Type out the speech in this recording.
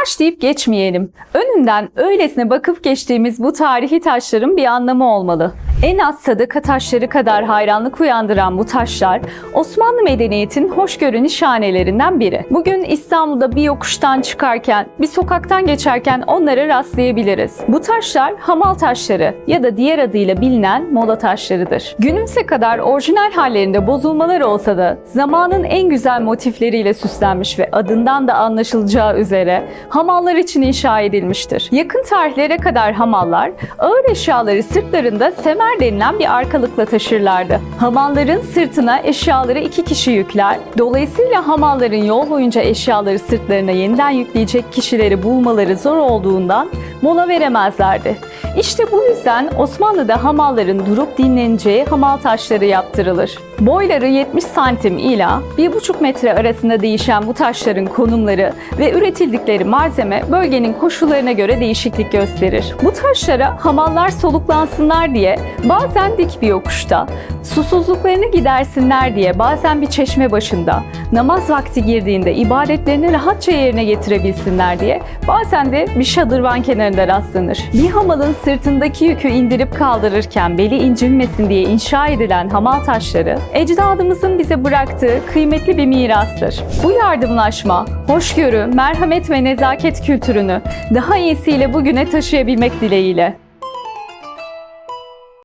Taş deyip geçmeyelim. Önünden öylesine bakıp geçtiğimiz bu tarihi taşların bir anlamı olmalı. En az sadaka taşları kadar hayranlık uyandıran bu taşlar Osmanlı medeniyetin hoşgörü nişanelerinden biri. Bugün İstanbul'da bir yokuştan çıkarken, bir sokaktan geçerken onlara rastlayabiliriz. Bu taşlar hamal taşları ya da diğer adıyla bilinen mola taşlarıdır. Günümüze kadar orijinal hallerinde bozulmalar olsa da zamanın en güzel motifleriyle süslenmiş ve adından da anlaşılacağı üzere hamallar için inşa edilmiştir. Yakın tarihlere kadar hamallar ağır eşyaları sırtlarında semer denilen bir arkalıkla taşırlardı. Hamalların sırtına eşyaları iki kişi yükler. Dolayısıyla hamalların yol boyunca eşyaları sırtlarına yeniden yükleyecek kişileri bulmaları zor olduğundan mola veremezlerdi. İşte bu yüzden Osmanlı'da hamalların durup dinleneceği hamal taşları yaptırılır. Boyları 70 santim ile 1,5 metre arasında değişen bu taşların konumları ve üretildikleri malzeme bölgenin koşullarına göre değişiklik gösterir. Bu taşlara hamallar soluklansınlar diye bazen dik bir yokuşta, susuzluklarını gidersinler diye bazen bir çeşme başında, namaz vakti girdiğinde ibadetlerini rahatça yerine getirebilsinler diye bazen de bir şadırvan kenarında rastlanır. Bir hamalın sırtındaki yükü indirip kaldırırken beli incinmesin diye inşa edilen hamal taşları ecdadımızın bize bıraktığı kıymetli bir mirastır. Bu yardımlaşma, hoşgörü, merhamet ve nezaket kültürünü daha iyisiyle bugüne taşıyabilmek dileğiyle.